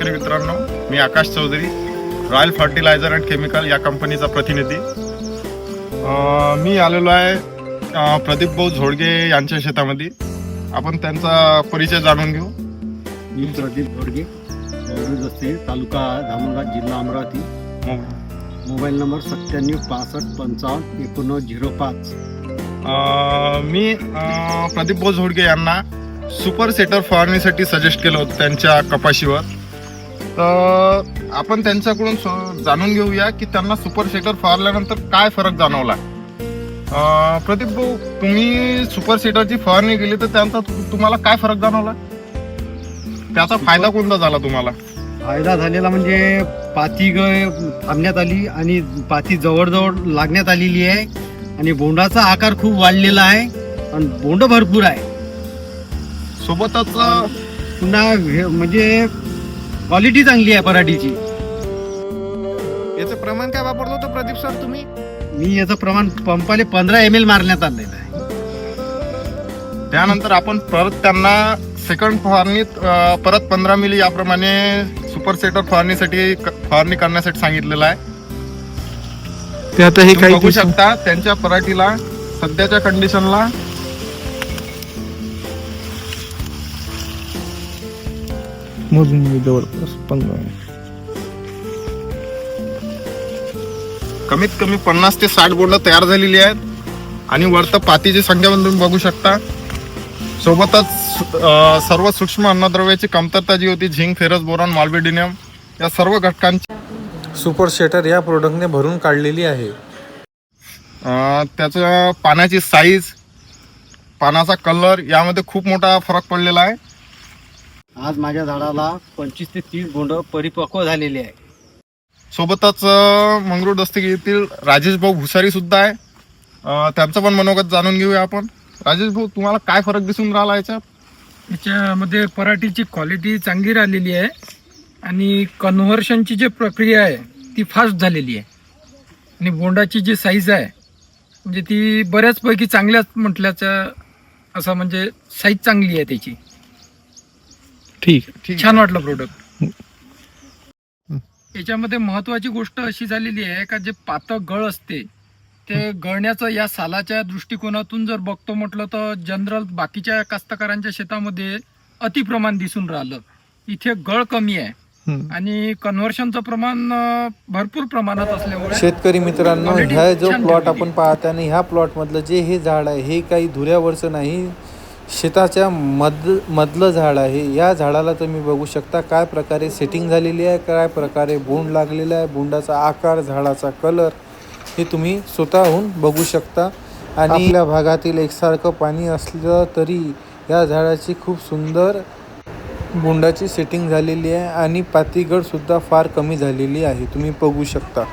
शेतकरी मित्रांनो मी Akash Chaudhari royal fertiliser and chemical या कंपनीचा प्रतिनिधी. मी आलेलो आहे प्रदीप भाऊ झोडगे यांच्या शेतामध्ये. आपण त्यांचा परिचय जाणून घेऊ. मी प्रदीप मौलूद असते तालुका धामणगाव जिल्हा अमरावती. मोबाईल नंबर सत्त्याण्णव पासष्ट पंचावन्न एकोणनव्वद झिरो पाच. मी प्रदीप भाऊ झोडगे यांना सुपर सेटर फवारणीसाठी सजेस्ट केलं होतं त्यांच्या कपाशीवर. तर आपण त्यांच्याकडून जाणून घेऊया की त्यांना सुपर सेटर फवारल्यानंतर काय फरक जाणवला. प्रदीप भाऊ तुम्ही सुपर सेटरची फवारणी केली तर त्यांचा तुम्हाला काय फरक जाणवला? त्याचा फायदा कोणता झाला तुम्हाला? फायदा झालेला म्हणजे पाती थांबण्यात आली आणि पाती जवळजवळ लागण्यात आलेली आहे आणि बोंडाचा आकार खूप वाढलेला आहे आणि बोंड भरपूर आहे. सोबतच पुन्हा म्हणजे क्वालिटी चांगली आहे पराठीची. याचं प्रमाण काय वापरलं होतं प्रदीप सर तुम्ही? मी याचं प्रमाण पंपाले पंधरा एम एल मारण्यात आलेलं आहे. त्यानंतर आपण परत त्यांना सेकंड फवारणीत अं, परत पंधरा मिली याप्रमाणे सुपर सेटर फवारणीसाठी क- फवारणी करण्यासाठी सांगितलेलं आहे. ते आता हे तुम्ही काही बघू दिवस शकता त्यांच्या पराठीला सध्याच्या कंडिशनला मोजून मी जवळपास पंधरा कमीत कमी पन्नास ते साठ बोंड तयार झालेली आहेत. आणि वरतं पातीची संख्या पण तुम्ही बघू शकता. सोबतच सर्व सूक्ष्म अन्नद्रव्याची कमतरता जी होती झिंक फेरस बोरॉन मॉल्बिडिनियम या सर्व घटकांची सुपर शेटर या प्रोडक्टने भरून काढलेली आहे. अं, त्याचं पानाची साईज पानाचा कलर यामध्ये खूप मोठा फरक पडलेला आहे. आज माझ्या झाडाला पंचवीस ते तीस बोंड परिपक्व झालेली आहे. सोबतच मंगरूळ दस्तगी येथील राजेश भाऊ भुसारी सुद्धा आहे. अं, त्यांचं पण मनोगत जाणून घेऊया आपण. राजेश भाऊ तुम्हाला काय फरक दिसून राहिला याच्यात? याच्यामध्ये पराठीची क्वालिटी चांगली राहिलेली आहे आणि कन्व्हर्शनची जी प्रक्रिया आहे ती फास्ट झालेली आहे. आणि बोंडाची जी साईज आहे म्हणजे ती बऱ्याचपैकी चांगल्याच म्हटल्याच्या असं म्हणजे साईज चांगली आहे त्याची. ठीक. ठीक छान वाटलं प्रोडक्ट याच्यामध्ये महत्वाची गोष्ट अशी झालेली आहे का जे पातळ गळ असते ते गळण्याचं या सालाच्या दृष्टिकोनातून जर बघतो म्हटलं तर जनरल बाकीच्या कास्तकारांच्या शेतामध्ये अतिप्रमाण दिसून राहिलं. इथे गळ कमी आहे. आणि कन्व्हर्शनचं प्रमाण भरपूर प्रमाणात असल्यामुळे शेतकरी मित्रांनो ह्या जो प्लॉट. आपण पाहत आणि ह्या प्लॉटमधलं जे हे झाड आहे हे काही धुऱ्यावरचं नाही. शेताच्या मध मधलं झाड आहे. या झाडाला तुम्ही बघू शकता काय प्रकारे सेटिंग झालेली आहे काय प्रकारे बोंड लागलेला आहे बोंडाचा आकार झाडाचा कलर हे तुम्ही स्वतःहून बघू शकता. आणि आपल्या भागातील एकसारखं पाणी असलं तरी या झाडाची खूप सुंदर बोंडाची सेटिंग झालेली आहे आणि पातीगडसुद्धा फार कमी झालेली आहे. तुम्ही बघू शकता.